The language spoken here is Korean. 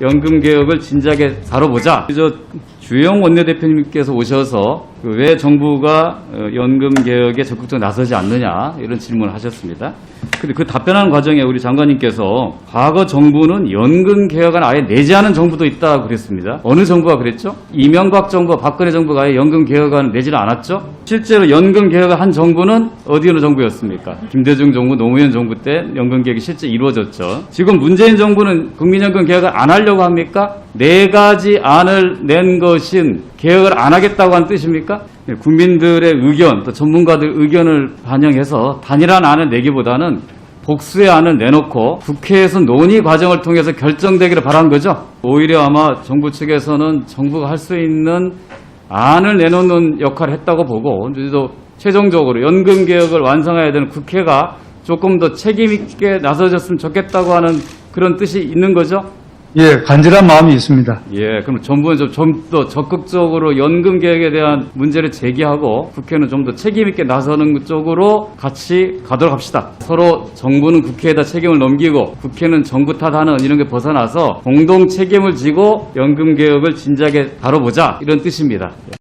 연금 개혁을 진작에 다뤄보자. 저 주영 원내대표님께서 오셔서 그왜 정부가 어, 연금 개혁에 적극적으로 나서지 않느냐 이런 질문을 하셨습니다. 근데 그 답변하는 과정에 우리 장관님께서 과거 정부는 연금 개혁안 아예 내지 않은 정부도 있다 그랬습니다. 어느 정부가 그랬죠? 이명박 정부, 박근혜 정부가 아예 연금 개혁안 내지는 않았죠? 실제로 연금 개혁을 한 정부는 어디 어느 정부였습니까? 김대중 정부, 노무현 정부 때 연금 개혁이 실제 이루어졌죠. 지금 문재인 정부는 국민연금 개혁을 안 하려고 합니까? 네 가지 안을 낸 것인 개혁을 안 하겠다고 한 뜻입니까? 네, 국민들의 의견, 또 전문가들 의견을 반영해서 단일한 안을 내기보다는 복수의 안을 내놓고 국회에서 논의 과정을 통해서 결정되기를 바란 거죠. 오히려 아마 정부 측에서는 정부가 할 수 있는 안을 내놓는 역할을 했다고 보고 또 최종적으로 연금 개혁을 완성해야 되는 국회가 조금 더 책임 있게 나서줬으면 좋겠다고 하는 그런 뜻이 있는 거죠. 예, 간절한 마음이 있습니다. 예, 그럼 정부는 좀 더 적극적으로 연금 개혁에 대한 문제를 제기하고 국회는 좀 더 책임 있게 나서는 쪽으로 같이 가도록 합시다. 서로 정부는 국회에다 책임을 넘기고 국회는 정부 탓하는 이런 게 벗어나서 공동 책임을 지고 연금 개혁을 진작에 다뤄보자 이런 뜻입니다.